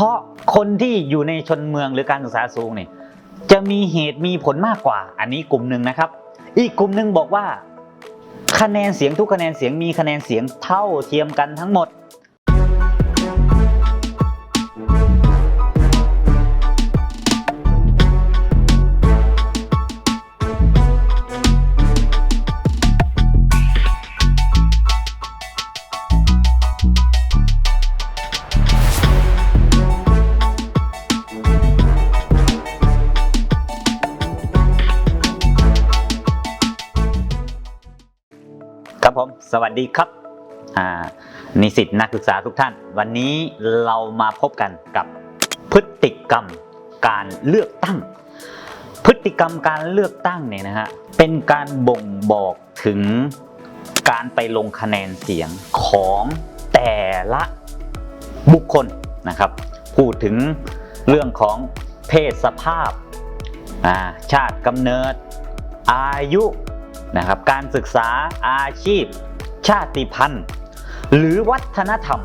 เพราะคนที่อยู่ในชนเมืองหรือการศึกษาสูงเนี่ยจะมีเหตุมีผลมากกว่า อันนี้กลุ่มหนึ่งนะครับ อีกกลุ่มหนึ่งบอกว่า คะแนนเสียงทุกคะแนนเสียงมีคะแนนเสียงเท่าเทียมกันทั้งหมด สวัสดีครับนิสิตนักศึกษาทุกท่าน วันนี้เรามาพบกันกับพฤติกรรมการเลือกตั้ง พฤติกรรมการเลือกตั้งเนี่ยนะฮะเป็นการบ่งบอกถึงการไปลงคะแนนเสียงของแต่ละบุคคลนะครับ พูดถึงเรื่องของเพศสภาพาชาติกำเนิดอายุนะครับการศึกษาอาชีพ ชาติพันธุ์ หรือวัฒนธรรม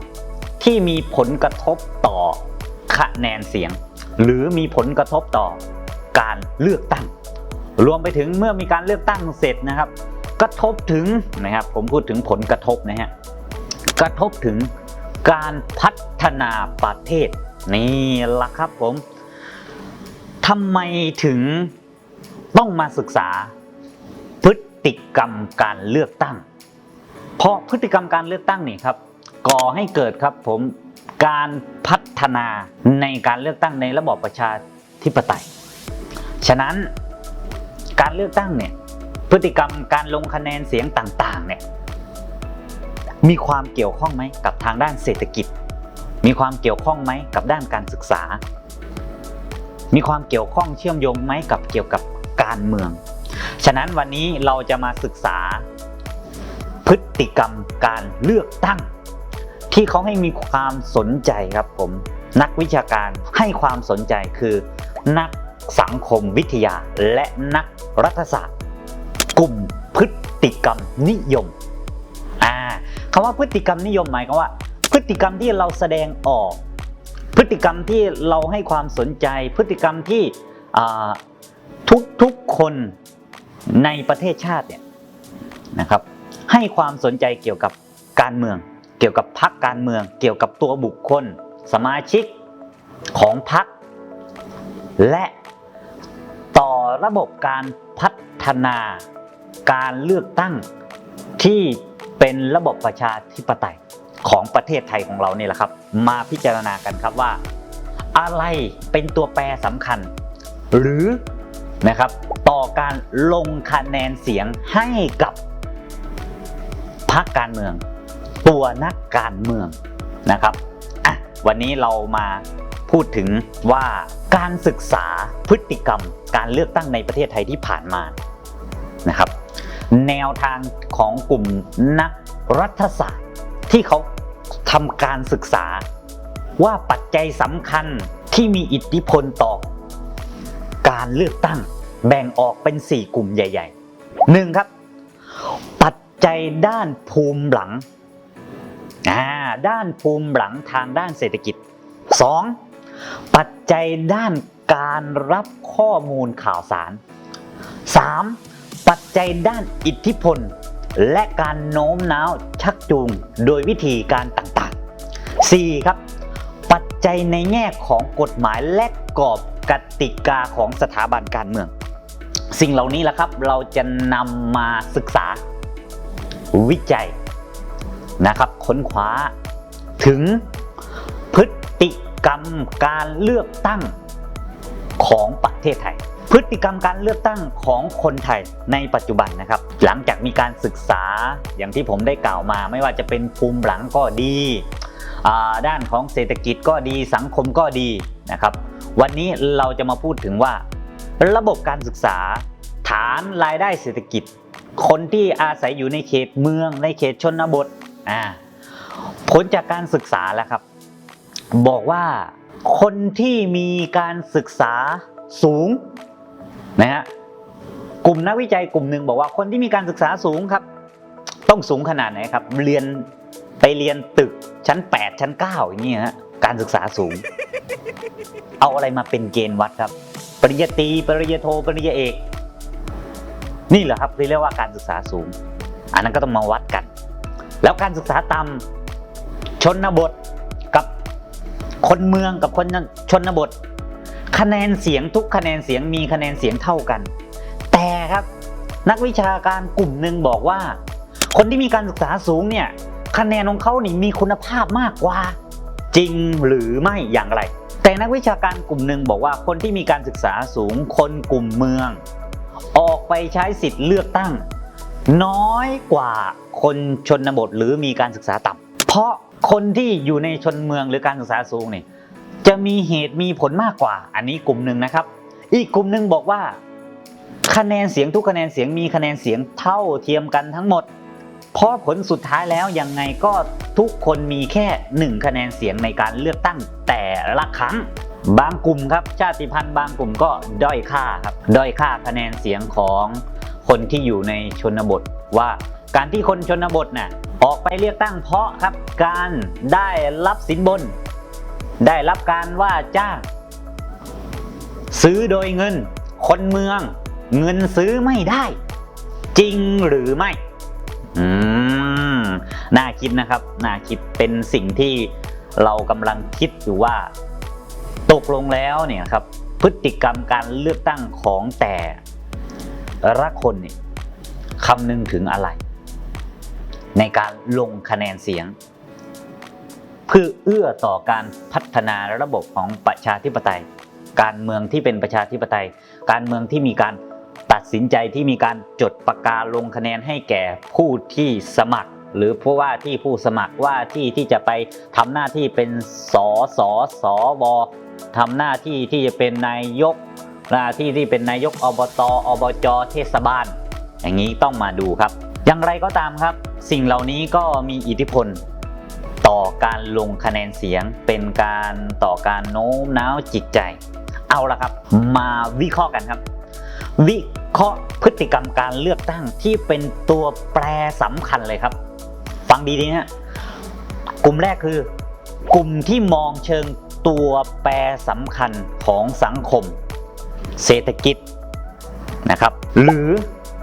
ที่มีผลกระทบต่อคะแนนเสียง หรือมีผลกระทบต่อการเลือกตั้ง รวมไปถึงเมื่อมีการเลือกตั้งเสร็จนะครับ กระทบถึงนะครับผมพูดถึงผลกระทบนะฮะกระทบถึงการพัฒนาประเทศนี่ละครับผมทำไมถึงต้องมาศึกษาพฤติกรรมการเลือกตั้ง เพราะพฤติกรรมการเลือกตั้งนี่ครับก่อให้เกิดครับผมการพัฒนาในการเลือกตั้งในระบอบประชาธิปไตย ฉะนั้นการเลือกตั้งเนี่ยพฤติกรรมการลงคะแนนเสียงต่างๆเนี่ยมีความเกี่ยวข้องไหมกับทางด้านเศรษฐกิจ มีความเกี่ยวข้องไหมกับด้านการศึกษา มีความเกี่ยวข้องเชื่อมโยงไหมกับเกี่ยวกับการเมือง ฉะนั้นวันนี้เราจะมาศึกษา พฤติกรรมการเลือกตั้ง ที่เขาให้มีความสนใจครับผม นักวิชาการให้ความสนใจคือ นักสังคมวิทยาและนักรัฐศาสตร์ กลุ่มพฤติกรรมนิยมอ่าคำว่าพฤติกรรมนิยมหมายความว่า พฤติกรรมที่เราแสดงออก พฤติกรรมที่เราให้ความสนใจ พฤติกรรมที่ทุกๆคนในประเทศชาติเนี่ยนะครับ ให้ความสนใจเกี่ยวกับการเมือง เกี่ยวกับพรรคการเมือง เกี่ยวกับตัวบุคคล สมาชิกของพรรคและต่อระบบการพัฒนาการเลือกตั้งที่เป็นระบบประชาธิปไตยของประเทศไทยของเรานี่แหละครับ มาพิจารณากันครับว่า อะไรเป็นตัวแปรสำคัญ หรือนะครับต่อการลงคะแนนเสียงให้กับ พรรคการเมือง ตัวนักการเมืองนะครับอะวันนี้เรามาพูดถึงว่าการศึกษาพฤติกรรมการเลือกตั้งในประเทศไทยที่ผ่านมานะครับ แนวทางของกลุ่มนักรัฐศาสตร์ ที่เขาทำการศึกษา ว่าปัจจัยสำคัญที่มีอิทธิพลต่อ การเลือกตั้งแบ่งออกเป็น 4 กลุ่มใหญ่ๆหนึ่งครับ จจัยด้านภูมิหลังอ่าด้านภูมิหลังทางด้านเศรษฐกิจ 2. ปัจจัยด้านการรับข้อมูลข่าวสาร 3. ปัจจัยด้านอิทธิพล และการโน้มน้าวชักจูงโดยวิธีการต่างๆ 4. ครับ ปัจจัยในแง่ของกฎหมายและกรอบกติกาของสถาบันการเมือง สิ่งเหล่านี้แหละครับเราจะนำมาศึกษา วิจัยนะครับค้นคว้าถึงพฤติกรรมการเลือกตั้งของประเทศไทย พฤติกรรมการเลือกตั้งของคนไทยในปัจจุบันนะครับ หลังจากมีการศึกษาอย่างที่ผมได้กล่าวมา ไม่ว่าจะเป็นภูมิหลังก็ดี ด้านของเศรษฐกิจก็ดีสังคมก็ดีนะครับ วันนี้เราจะมาพูดถึงว่า ระบบการศึกษาฐานรายได้เศรษฐกิจ คนที่อาศัยอยู่ในเขตเมืองในเขตชนบทอ่าผลจากการศึกษาแล้วครับ บอกว่าคนที่มีการศึกษาสูงนะฮะกลุ่มนักวิจัยกลุ่มหนึ่งบอกว่าคนที่มีการศึกษาสูงครับ ต้องสูงขนาดไหนครับ เรียนไปเรียนตึกชั้น 8 ชั้น 9 อย่างนี้ฮะการศึกษาสูง เอาอะไรมาเป็นเกณฑ์วัดครับ ปริญญาตรีปริญญาโทปริญญาเอก นี่เหรอครับที่เรียกว่าการศึกษาสูง อันนั้นก็ต้องมาวัดกัน แล้วการศึกษาต่ำชนบทกับคนเมืองกับคนชนบท คะแนนเสียงทุกคะแนนเสียงมีคะแนนเสียงเท่ากัน แต่ครับนักวิชาการกลุ่มหนึ่งบอกว่า คนที่มีการศึกษาสูงเนี่ยคะแนนของเขานี่มีคุณภาพมากกว่า จริงหรือไม่อย่างไร แต่นักวิชาการกลุ่มหนึ่งบอกว่าคนที่มีการศึกษาสูงคนกลุ่มเมือง ออกไปใช้สิทธิ์เลือกตั้ง น้อยกว่าคนชนบทหรือมีการศึกษาต่ำเพราะคนที่อยู่ในชนเมืองหรือการศึกษาสูงเนี่ยจะมีเหตุมีผลมากกว่า อันนี้กลุ่มหนึ่งนะครับ อีกกลุ่มหนึ่งบอกว่า คะแนนเสียงทุกคะแนนเสียงมีคะแนนเสียงเท่าเทียมกันทั้งหมด เพราะผลสุดท้ายแล้วยังไงก็ทุกคนมีแค่หนึ่งคะแนนเสียงในการเลือกตั้งแต่ละครั้ง บางกลุ่มครับชาติพันธุ์บางกลุ่มก็ด้อยค่าครับด้อยค่าคะแนนเสียงของคนที่อยู่ในชนบทว่าการที่คนชนบทน่ะออกไปเลือกตั้งเพราะครับการได้รับสินบน ได้รับการว่าจ้างซื้อโดยเงิน คนเมือง เงินซื้อไม่ได้ จริงหรือไม่อืมน่าคิดนะครับน่าคิดเป็นสิ่งที่เรากำลังคิดอยู่ว่า ตกลงแล้วเนี่ยครับพฤติกรรมการเลือกตั้งของแต่ละคนเนี่ยคำนึงถึงอะไร ในการลงคะแนนเสียง เพื่อเอื้อต่อการพัฒนาระบบของประชาธิปไตย การเมืองที่เป็นประชาธิปไตย การเมืองที่มีการตัดสินใจที่มีการจดประกาลงคะแนนให้แก่ผู้ที่สมัคร หรือผู้ว่าที่ผู้สมัครว่าที่ที่จะไปทำหน้าที่เป็นสสสว ทำหน้าที่ที่จะเป็นนายก หน้าที่ที่เป็นนายกอบตอบจเทศบาล อย่างนี้ต้องมาดูครับ อย่างไรก็ตามครับ สิ่งเหล่านี้ก็มีอิทธิพล ต่อการลงคะแนนเสียง เป็นการต่อการโน้มน้าวจิตใจ เอาละครับ มาวิเคราะห์กันครับ วิเคราะห์พฤติกรรมการเลือกตั้งที่เป็นตัวแปรสำคัญเลยครับ ฟังดีๆนะกลุ่มแรกคือกลุ่มที่มองเชิง ตัวแปรสำคัญของสังคม เศรษฐกิจนะครับ หรือ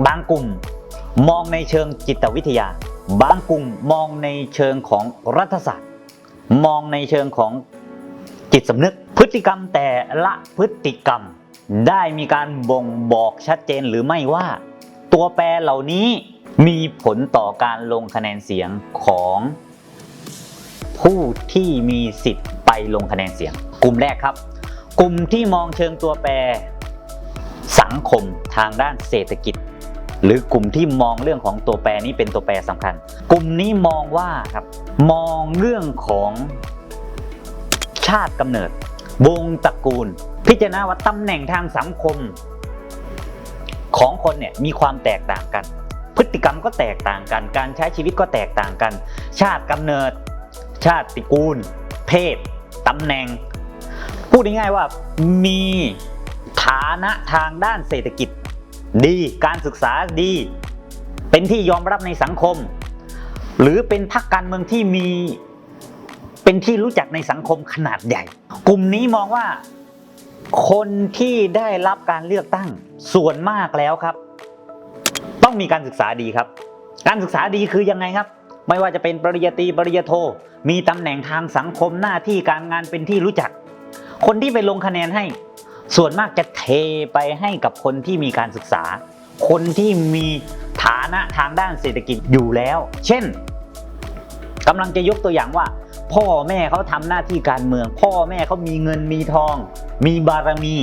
บางกลุ่มมองในเชิงจิตวิทยา บางกลุ่มมองในเชิงของรัฐศาสตร์ มองในเชิงของจิตสำนึก พฤติกรรมแต่ละพฤติกรรมได้มีการบ่งบอกชัดเจนหรือไม่ว่า ตัวแปรเหล่านี้มีผลต่อการลงคะแนนเสียงของผู้ที่มีสิทธิ์ ลงคะแนนเสียง กลุ่มแรกครับ กลุ่มที่มองเชิงตัวแปร สังคมทางด้านเศรษฐกิจ หรือกลุ่มที่มองเรื่องของตัวแปรนี้เป็นตัวแปรสำคัญ กลุ่มนี้มองว่าครับมองเรื่องของชาติกำเนิด วงตระกูล พิจารณาว่าตำแหน่งทางสังคม ของคนเนี่ยมีความแตกต่างกัน พฤติกรรมก็แตกต่างกัน การใช้ชีวิตก็แตกต่างกัน ชาติกำเนิดชาติตระกูล เพศ ตำแหน่ง พูดง่ายๆว่ามีฐานะทางด้านเศรษฐกิจ ดีการศึกษาดี เป็นที่ยอมรับในสังคม หรือเป็นพรรคการเมืองที่มีเป็นที่รู้จักในสังคมขนาดใหญ่ กลุ่มนี้มองว่า คนที่ได้รับการเลือกตั้งส่วนมากแล้วครับ ต้องมีการศึกษาดีครับ การศึกษาดีคือยังไงครับ ไม่ว่าจะเป็นปริญญาตรีปริญญาโท มีตำแหน่งทางสังคมหน้าที่การงานเป็นที่รู้จัก คนที่ไปลงคะแนนให้ ส่วนมากจะเทไปให้กับคนที่มีการศึกษา คนที่มีฐานะทางด้านเศรษฐกิจอยู่แล้ว เช่นกำลังจะยกตัวอย่างว่า พ่อแม่เขาทำหน้าที่การเมือง พ่อแม่เขามีเงินมีทอง มีบารมี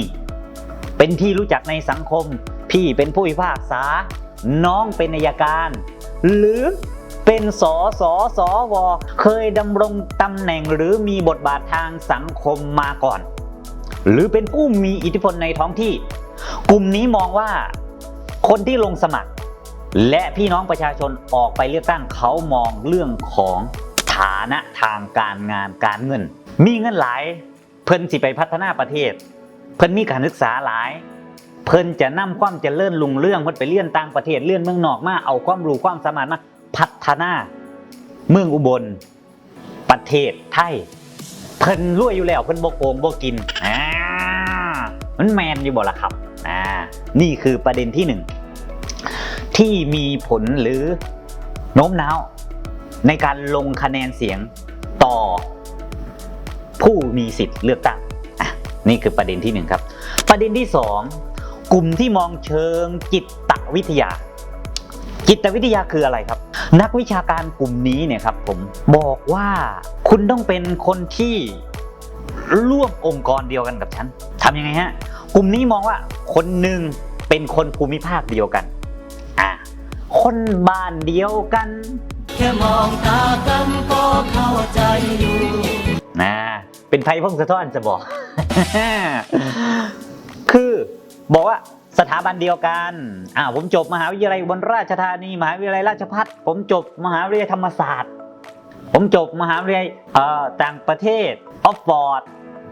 เป็นที่รู้จักในสังคม พี่เป็นผู้พิพากษา น้องเป็นอัยการ หรือ เป็นสอสอสอวอเคยดำรงตำแหน่งหรือมีบทบาททางสังคมมาก่อน หรือเป็นผู้มีอิทธิพลในท้องที่ กลุ่มนี้มองว่าคนที่ลงสมัคร และพี่น้องประชาชนออกไปเลือกตั้งเขามองเรื่องของฐานะทางการงานการเงิน มีเงินหลายเพิ่นสิไปพัฒนาประเทศ เพิ่นมีการศึกษาหลายเพิ่นจะนำความเจริญลุงเรื่องเพิ่นไปเรียนต่างประเทศเรียนเมืองนอกมาเอาความรู้ความสามารถมา พัฒนา เมืองอุบล ประเทศไทย เพิ่นรวยอยู่แล้วเพิ่นบ่โกงบ่กินอ่ามันแมนอยู่บ่ล่ะครับอ่านี่คือประเด็นที่หนึ่งที่มีผลหรือโน้มน้าวในการลงคะแนนเสียงต่อ ผู้มีสิทธิ์เลือกตั้งอะนี่คือประเด็นที่หนึ่งครับ ประเด็นที่สองกลุ่มที่มองเชิงจิตวิทยา จิตวิทยาคืออะไรครับ นักวิชาการกลุ่มนี้เนี่ยครับผมบอกว่าคุณต้องเป็นคนที่ร่วมองค์กรเดียวกันกับฉันทำยังไงฮะกลุ่มนี้มองว่าคนหนึ่งเป็นคนภูมิภาคเดียวกันอะคนบ้านเดียวกัน แค่มองตากันก็เข้าใจอยู่นะเป็นไพ่พงศธรจะบอก คือบอกว่า สถาบันเดียวกันอ่าผมจบมหาวิทยาลัยบนราชธานี มหาวิทยาลัยราชภัฏผมจบมหาวิทยาลัยธรรมศาสตร์ ผมจบมหาวิทยาลัยเอ่อต่างประเทศออฟฟอร์ด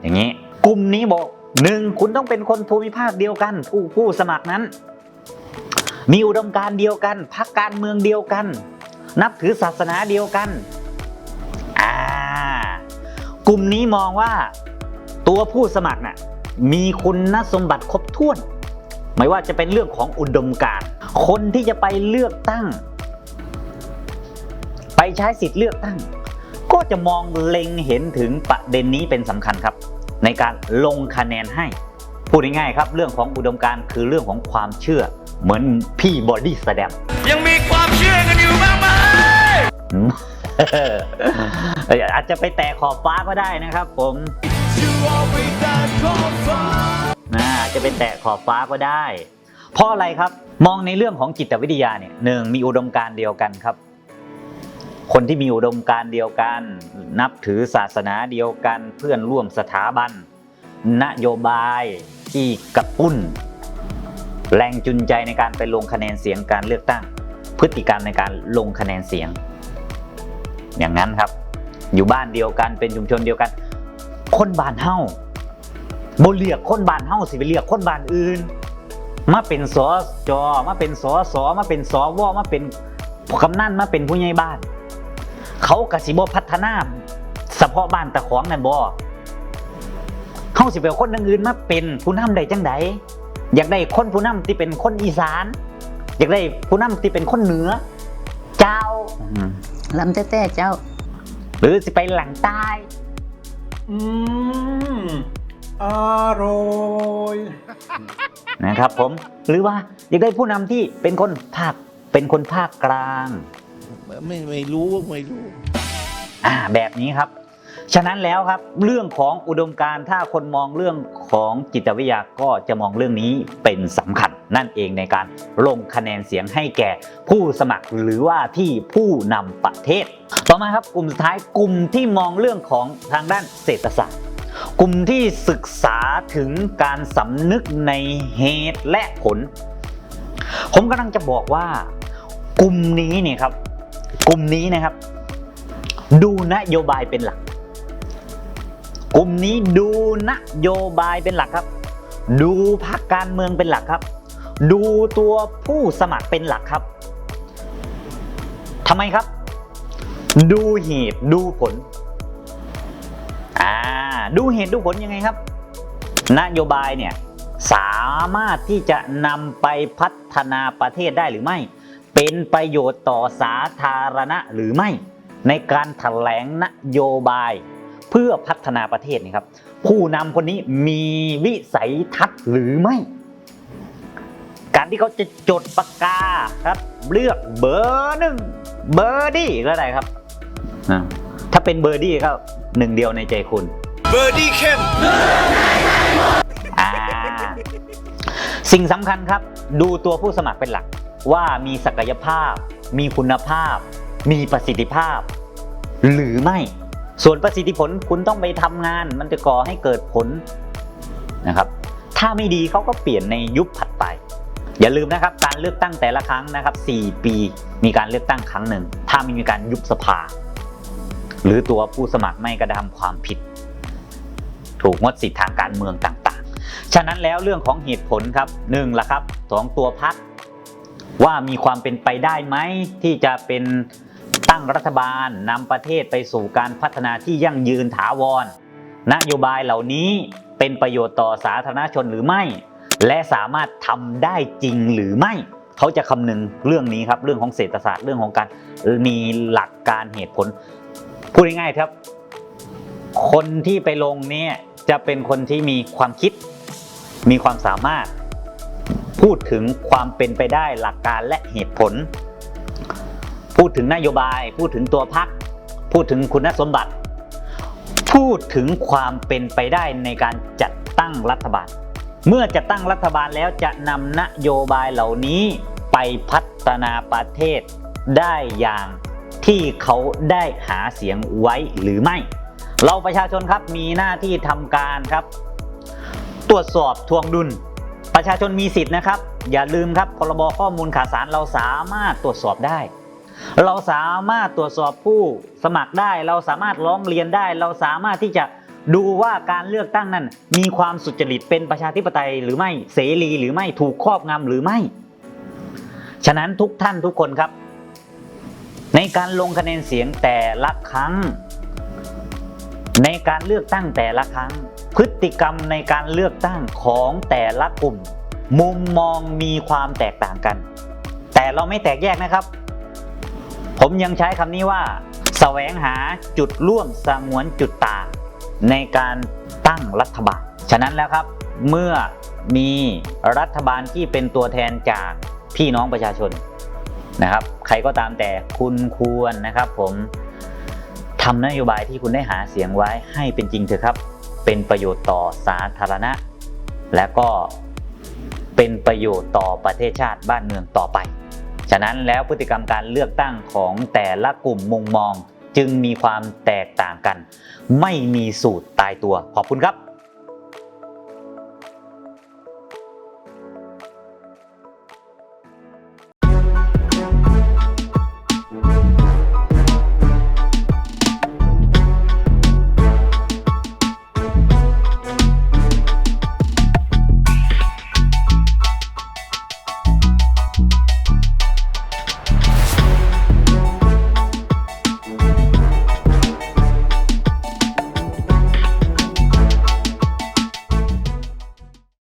อย่างนี้ กลุ่มนี้บอกหนึ่งคุณต้องเป็นคนภูมิภาคเดียวกัน ผู้ผู้สมัครนั้น มีอุดมการณ์เดียวกันพรรคการเมืองเดียวกัน นับถือศาสนาเดียวกันอ่ากลุ่มนี้มองว่าตัวผู้สมัครน่ะมีคุณสมบัติครบถ้วน ไม่ว่าจะเป็นเรื่องของอุดมการณ์คนที่จะไปเลือกตั้ง ไปใช้สิทธิ์เลือกตั้ง ก็จะมองเล็งเห็นถึงประเด็นนี้เป็นสำคัญครับ ในการลงคะแนนให้พูดง่ายๆครับ เรื่องของอุดมการณ์คือเรื่องของความเชื่อ เหมือนพี่บอดี้แสดงยังมีความเชื่อกันอยู่บ้างไหมอืมอาจจะไปแตะขอบฟ้าก็ได้นะครับผม ชื่อว่าไปแต่ขอบฟ้านะจะไปแตะขอบฟ้าก็ได้ เพราะอะไรครับมองในเรื่องของจิตวิทยาเนี่ยหนึ่งมีอุดมการเดียวกันครับ คนที่มีอุดมการเดียวกัน นับถือศาสนาเดียวกัน เพื่อนร่วมสถาบัน นโยบายที่กระตุ้น แรงจูงใจในการไปลงคะแนนเสียงการเลือกตั้ง พฤติกรรมในการลงคะแนนเสียง อย่างนั้นครับ อยู่บ้านเดียวกันเป็นชุมชนเดียวกัน คนบ้านเฮา บ่เลือกคนบ้านเฮาสิไปเลือกคนบ้านอื่น มาเป็นสอจอมาเป็นสอสอมาเป็นสอวอมาเป็นกำนันมาเป็นผู้ใหญ่บ้าน เขากสิบ่พัฒนาเฉพาะบ้านตะของนั่นบ่เฮาสิไปเอาคนอื่นมาเป็นผู้นำได้จังใดอยากได้คนผู้นำที่เป็นคนอีสาน อยากได้ผู้นำที่เป็นคนเหนือ เจ้าอืมลำแต่แต่เจ้า หรือสิไปหลังใต้ อืม อร่อยนะครับผมหรือว่าอยากได้ผู้นำที่เป็นคนภาคเป็นคนภาคกลางไม่ไม่รู้ไม่รู้อ่าแบบนี้ครับ ฉะนั้นแล้วครับเรื่องของอุดมการณ์ถ้าคนมองเรื่องของจิตวิทยาก็จะมองเรื่องนี้เป็นสำคัญนั่นเองในการลงคะแนนเสียงให้แก่ผู้สมัครหรือว่าที่ผู้นำประเทศ ต่อมาครับกลุ่มสุดท้ายกลุ่มที่มองเรื่องของทางด้านเศรษฐศาสตร์ กลุ่มที่ศึกษาถึงการสำนึกในเหตุและผล ผมกำลังจะบอกว่า กลุ่มนี้เนี่ยครับ กลุ่มนี้นะครับ ดูนโยบายเป็นหลัก กลุ่มนี้ดูนโยบายเป็นหลักครับ ดูพรรคการเมืองเป็นหลักครับ ดูตัวผู้สมัครเป็นหลักครับทำไมครับ ดูเหตุดูผล ดูเหตุดูผลยังไงครับ นโยบายเนี่ยสามารถที่จะนำไปพัฒนาประเทศได้หรือไม่ เป็นประโยชน์ต่อสาธารณะหรือไม่ ในการแถลงนโยบายเพื่อพัฒนาประเทศนี่ครับผู้นำคนนี้มีวิสัยทัศน์หรือไม่ การที่เขาจะจดปากกาครับ เลือกเบอร์หนึ่งเบอร์ดี้ก็ได้ครับ ถ้าเป็นเบอร์ดี้ก็หนึ่งเดียวในใจคุณ บอร์ดี้เข้มสิ่งสำคัญครับ ดูตัวผู้สมัครเป็นหลัก ว่ามีศักยภาพ มีคุณภาพ มีประสิทธิภาพ หรือไม่ ส่วนประสิทธิผลคุณต้องไปทำงาน มันจะก่อให้เกิดผลนะครับ ถ้าไม่ดีเขาก็เปลี่ยนในยุคถัดไป อย่าลืมนะครับ การเลือกตั้งแต่ละครั้งนะครับ 4 ปี มีการเลือกตั้งครั้งหนึ่ง ถ้าไม่มีการยุบสภา หรือตัวผู้สมัครไม่กระทำความผิด ถูกงดสิทธิทางการเมืองต่างๆ ฉะนั้นแล้วเรื่องของเหตุผลครับหนึ่งละครับสองตัวพักว่ามีความเป็นไปได้ไหมที่จะเป็นตั้งรัฐบาลนำประเทศไปสู่การพัฒนาที่ยั่งยืนถาวร นโยบายเหล่านี้เป็นประโยชน์ต่อสาธารณชนหรือไม่ และสามารถทำได้จริงหรือไม่ เขาจะคำนึงเรื่องนี้ครับ เรื่องของเศรษฐศาสตร์เรื่องของการมีหลักการเหตุผล พูดง่ายๆครับ คนที่ไปลงเนี่ยจะเป็นคนที่มีความคิด มีความสามารถ พูดถึงความเป็นไปได้หลักการและเหตุผล พูดถึงนโยบาย พูดถึงตัวพัก พูดถึงคุณสมบัติ พูดถึงความเป็นไปได้ในการจัดตั้งรัฐบาล เมื่อจะตั้งรัฐบาลแล้วจะนำนโยบายเหล่านี้ไปพัฒนาประเทศได้อย่างที่เขาได้หาเสียงไว้หรือไม่ เราประชาชนครับมีหน้าที่ทำการครับ ตรวจสอบทวงดุล ประชาชนมีสิทธิ์นะครับ อย่าลืมครับพรบข้อมูลข่าวสารเราสามารถตรวจสอบได้ เราสามารถตรวจสอบผู้สมัครได้ เราสามารถร้องเรียนได้ เราสามารถที่จะดูว่าการเลือกตั้งนั้น มีความสุจริตเป็นประชาธิปไตยหรือไม่เสรีหรือไม่ถูกครอบงำหรือไม่ ฉะนั้นทุกท่านทุกคนครับ ในการลงคะแนนเสียงแต่ละครั้ง ในการเลือกตั้งแต่ละครั้ง พฤติกรรมในการเลือกตั้งของแต่ละกลุ่ม มุมมองมีความแตกต่างกัน แต่เราไม่แตกแยกนะครับ ผมยังใช้คำนี้ว่า แสวงหาจุดร่วมสงวนจุดต่าง ในการตั้งรัฐบาล ฉะนั้นแล้วครับ เมื่อมีรัฐบาลที่เป็นตัวแทนจากพี่น้องประชาชนนะครับ ใครก็ตามแต่คุณควรนะครับผม ทำนโยบายที่คุณได้หาเสียงไว้ให้เป็นจริงเถอะครับ เป็นประโยชน์ต่อสาธารณะ และก็เป็นประโยชน์ต่อประเทศชาติบ้านเมืองต่อไป ฉะนั้นแล้วพฤติกรรมการเลือกตั้งของแต่ละกลุ่มมุมมอง จึงมีความแตกต่างกัน ไม่มีสูตรตายตัว ขอบคุณครับ